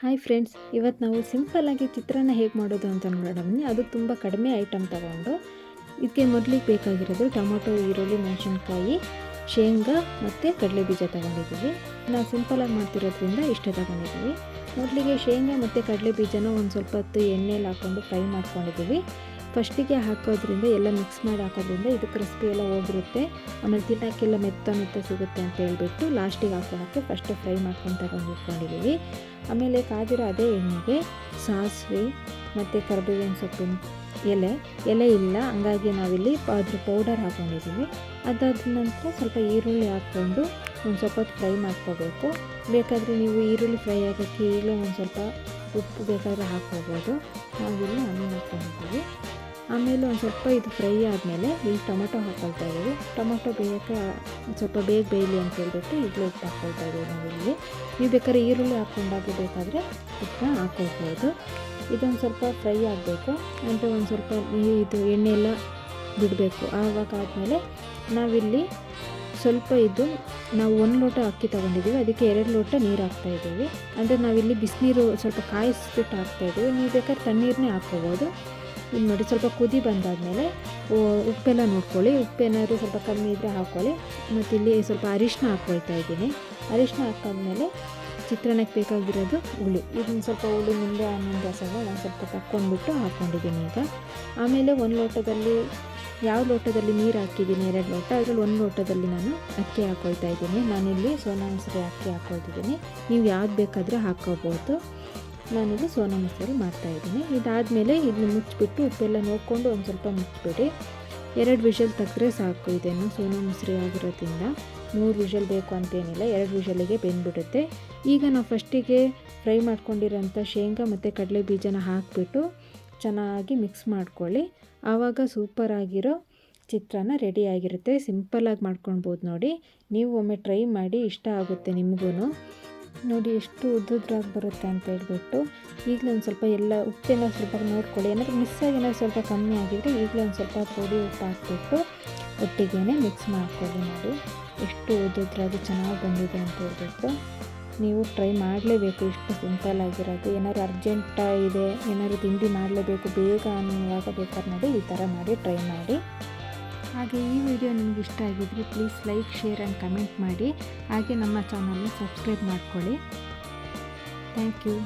Hi friends ಇವತ್ತು ನಾವು ಸಿಂಪಲ್ಲಾಗಿ ಚಿತ್ರಾನ್ನ ಹೇಗೆ ಮಾಡೋದು ಅಂತ ನೋಡೋಣ. ಬನ್ನಿ, ಅದು ತುಂಬ ಕಡಿಮೆ ಐಟಮ್ ತಗೊಂಡು. ಇದಕ್ಕೆ ಮೊದಲಿಗೆ ಬೇಕಾಗಿರೋದು ಟೊಮೊಟೊ, ಈರುಳ್ಳಿ, ಮೆಣಸಿನ್ಕಾಯಿ, ಶೇಂಗಾ ಮತ್ತು ಕಡಲೆ ಬೀಜ ತಗೊಂಡಿದ್ದೀವಿ. ನಾವು ಸಿಂಪಲಾಗಿ ಮಾಡ್ತಿರೋದ್ರಿಂದ ಇಷ್ಟ ತಗೊಂಡಿದ್ದೀವಿ. ಮೊದಲಿಗೆ ಶೇಂಗಾ ಮತ್ತು ಕಡಲೆ ಬೀಜನ ಒಂದು ಸ್ವಲ್ಪ ಹೊತ್ತು ಎಣ್ಣೆಲಿ ಹಾಕ್ಕೊಂಡು ಫ್ರೈ ಮಾಡ್ಕೊಂಡಿದ್ದೀವಿ. ಫಸ್ಟಿಗೆ ಹಾಕೋದ್ರಿಂದ ಎಲ್ಲ ಮಿಕ್ಸ್ ಮಾಡಿ ಹಾಕೋದ್ರಿಂದ ಇದು ಕ್ರಿಸ್ಪಿ ಎಲ್ಲ ಹೋಗಿರುತ್ತೆ ಆಮೇಲೆ ತಿನ್ನೋಕ್ಕೆಲ್ಲ ಮೆತ್ತ ಮೆತ್ತ ಸಿಗುತ್ತೆ ಅಂತ ಹೇಳ್ಬಿಟ್ಟು ಲಾಸ್ಟಿಗೆ ಹಾಕೊಳ್ಳೋಕ್ಕೆ ಫಸ್ಟ್ ಫ್ರೈ ಮಾಡ್ಕೊಂಡು ತಗೊಂಡು ಇಟ್ಕೊಂಡಿದ್ದೀವಿ ಆಮೇಲೆ ಕಾದಿರೋ ಅದೇ ಎಣ್ಣೆಗೆ ಸಾಸಿವೆ ಮತ್ತು ಕರ್ಬೇವಿನ ಸೊಪ್ಪಿನ ಎಲೆ ಎಲೆ ಇಲ್ಲ, ಹಂಗಾಗಿ ನಾವಿಲ್ಲಿ ಅದ್ರ ಪೌಡರ್ ಹಾಕ್ಕೊಂಡಿದ್ದೀವಿ ಅದಾದ ನಂತರ ಸ್ವಲ್ಪ ಈರುಳ್ಳಿ ಹಾಕ್ಕೊಂಡು ಒಂದು ಸ್ವಲ್ಪ ಫ್ರೈ ಮಾಡ್ಕೋಬೇಕು. ಬೇಕಾದರೆ ನೀವು ಈರುಳ್ಳಿ ಫ್ರೈ ಆಗೋಕ್ಕೆ ಈಗಲೇ ಒಂದು ಸ್ವಲ್ಪ ಉಪ್ಪು ಬೇಕಾದರೆ ಹಾಕ್ಕೋಬೋದು. ನಾವಿಲ್ಲಿ ಆಮೇಲೆ ಹಾಕ್ಕೊಂಡಿದ್ದೀವಿ ಆಮೇಲೆ ಒಂದು ಸ್ವಲ್ಪ ಇದು ಫ್ರೈ ಆದಮೇಲೆ ಇಲ್ಲಿ ಟೊಮೊಟೊ ಹಾಕ್ಕೊಳ್ತಾ ಇದ್ದೀವಿ. ಟೊಮೊಟೊ ಬೇಯಕ್ಕೆ ಸ್ವಲ್ಪ ಬೇಗ ಬೇಯಲಿ ಅಂತ ಹೇಳ್ಬಿಟ್ಟು ಇಡ್ಲಿ ಉಪ್ಪು ಹಾಕ್ಕೊಳ್ತಾ ಇದ್ದೀವಿ ಇಲ್ಲಿ ನೀವು ಬೇಕಾದ್ರೆ ಈರುಳ್ಳಿ ಹಾಕ್ಕೊಂಡಾಗ ಬೇಕಾದರೆ ಉಪ್ಪನ್ನ ಹಾಕ್ಕೊಳ್ಬೋದು ಇದೊಂದು ಸ್ವಲ್ಪ ಫ್ರೈ ಆಗಬೇಕು. ಅಂದರೆ ಒಂದು ಸ್ವಲ್ಪ ಇದು ಎಣ್ಣೆ ಎಲ್ಲ ಬಿಡಬೇಕು. ಆವಾಗ ಆದಮೇಲೆ ನಾವಿಲ್ಲಿ ಸ್ವಲ್ಪ ಇದು ನಾವು ಒಂದು ಲೋಟ ಅಕ್ಕಿ ತೊಗೊಂಡಿದ್ದೀವಿ. ಅದಕ್ಕೆ ಎರಡು ಲೋಟ ನೀರು ಹಾಕ್ತಾಯಿದ್ದೀವಿ ಅಂದರೆ ನಾವಿಲ್ಲಿ ಬಿಸಿನೀರು ಸ್ವಲ್ಪ ಕಾಯಿಸ್ಬಿಟ್ಟು ಹಾಕ್ತಾಯಿದ್ದೀವಿ ನೀವು ಬೇಕಾದ್ರೆ ತಣ್ಣೀರನ್ನೇ ಹಾಕ್ಕೋಬೋದು. ಇದು ನೋಡಿ ಸ್ವಲ್ಪ ಕುದಿ ಬಂದಾದಮೇಲೆ ಉಪ್ಪೆಲ್ಲ ನೋಡ್ಕೊಳ್ಳಿ. ಉಪ್ಪೇನಾದರೂ ಸ್ವಲ್ಪ ಕಮ್ಮಿ ಇದ್ದರೆ ಹಾಕ್ಕೊಳ್ಳಿ. ಮತ್ತು ಇಲ್ಲಿ ಸ್ವಲ್ಪ ಅರಿಶಿನ ಹಾಕ್ಕೊಳ್ತಾ ಇದ್ದೀನಿ. ಅರಿಶಿನ ಹಾಕಾದ್ಮೇಲೆ ಚಿತ್ರಾನ್ನಕ್ಕೆ ಬೇಕಾಗಿರೋದು ಹುಳಿ. ಇದನ್ನು ಸ್ವಲ್ಪ ಹುಳಿ ಮುಂದೆ ಆನಂದ ರಸವ ಒಂದು ಸ್ವಲ್ಪ ತಕ್ಕೊಂಡ್ಬಿಟ್ಟು ಹಾಕ್ಕೊಂಡಿದ್ದೀನಿ ಈಗ. ಆಮೇಲೆ ಒಂದು ಲೋಟದಲ್ಲಿ ಯಾವ ಲೋಟದಲ್ಲಿ ನೀರು ಹಾಕಿದ್ದೀನಿ? ಎರಡು ಲೋಟ. ಅದರಲ್ಲಿ ಒಂದು ಲೋಟದಲ್ಲಿ ನಾನು ಅಕ್ಕಿ ಹಾಕ್ಕೊಳ್ತಾ ಇದ್ದೀನಿ. ನಾನಿಲ್ಲಿ ಸೋನಾ ಮಸೂರಿ ಅಕ್ಕಿ ಹಾಕ್ಕೊಳ್ತಿದ್ದೀನಿ ನೀವು ಯಾವ್ದು ಬೇಕಾದರೆ ಹಾಕ್ಕೋಬೋದು. ನಾನಿಲ್ಲಿ ಸೋನಾ ಮಸಾಲೆ ಮಾಡ್ತಾಯಿದ್ದೀನಿ ಇದಾದಮೇಲೆ ಇದನ್ನ ಮುಚ್ಚಿಬಿಟ್ಟು ಉಪ್ಪೆಲ್ಲ ನೋಡಿಕೊಂಡು ಒಂದು ಸ್ವಲ್ಪ ಮುಚ್ಚಿಬಿಡಿ. ಎರಡು ವಿಷಲ್ ತೆಗೆದ್ರೆ ಸಾಕು ಇದನ್ನು ಸೋನಾ ಮೊಸರು ಆಗಿರೋದ್ರಿಂದ. ಮೂರು ವಿಷಲ್ ಬೇಕು ಅಂತೇನಿಲ್ಲ, ಎರಡು ವಿಷಲಿಗೆ ಬೆಂದುಬಿಡುತ್ತೆ. ಈಗ ನಾವು ಫಸ್ಟಿಗೆ ಫ್ರೈ ಮಾಡ್ಕೊಂಡಿರೋಂಥ ಶೇಂಗಾ ಮತ್ತು ಕಡಲೆ ಬೀಜನ ಹಾಕಿಬಿಟ್ಟು ಚೆನ್ನಾಗಿ ಮಿಕ್ಸ್ ಮಾಡ್ಕೊಳ್ಳಿ. ಆವಾಗ ಸೂಪರಾಗಿರೋ ಚಿತ್ರಾನ್ನ ರೆಡಿಯಾಗಿರುತ್ತೆ ಸಿಂಪಲ್ಲಾಗಿ ಮಾಡ್ಕೊಳ್ಬೋದು ನೋಡಿ. ನೀವು ಒಮ್ಮೆ ಟ್ರೈ ಮಾಡಿ ಇಷ್ಟ ಆಗುತ್ತೆ ನಿಮಗೂ ನೋಡಿ ಎಷ್ಟು ಉದ್ದುದ್ರಾಗಿ ಬರುತ್ತೆ ಅಂತ ಹೇಳ್ಬಿಟ್ಟು ಈಗಲೇ ಒಂದು ಸ್ವಲ್ಪ ಎಲ್ಲ ಉಪ್ಪೆಲ್ಲ ಸ್ವಲ್ಪ ನೋಡ್ಕೊಳ್ಳಿ. ಏನಾದರೂ ಆಗಿ ಏನಾದ್ರು ಸ್ವಲ್ಪ ಕಮ್ಮಿ ಆಗಿದ್ರೆ ಈಗಲೇ ಒಂದು ಸ್ವಲ್ಪ ಪುಡಿ ಉಪ್ಪು ಹಾಕ್ಬಿಟ್ಟು ಒಟ್ಟಿಗೆ ಮಿಕ್ಸ್ ಮಾಡ್ಕೊಳ್ಳಿ ನೋಡಿ. ಎಷ್ಟು ಉದ್ದುದ್ರಾಗಿ ಚೆನ್ನಾಗಿ ಬಂದಿದೆ ಅಂತ ಹೇಳ್ಬಿಟ್ಟು ನೀವು ಟ್ರೈ ಮಾಡಲೇಬೇಕು. ಇಷ್ಟು ಸಿಂಪಲ್ ಆಗಿರೋದು. ಏನಾದ್ರು ಅರ್ಜೆಂಟ ಇದೆ ಏನಾದ್ರು ತಿಂಡಿ ಮಾಡಲೇಬೇಕು, ಬೇಗ ಅನ್ನುವಾಗ ಬೇಕಾದ್ರೆ ನೋಡಿ ಈ ಥರ ಮಾಡಿ ಟ್ರೈ ಮಾಡಿ. ಹಾಗೆ ಈ ವಿಡಿಯೋ ನಿಮ್ಗೆ ಇಷ್ಟ ಆಗಿದ್ರೆ please like share and comment ಮಾಡಿ. ಹಾಗೆ ನಮ್ಮ ಚಾನಲ್ನ ಸಬ್ಸ್ಕ್ರೈಬ್ ಮಾಡ್ಕೊಳ್ಳಿ. Thank you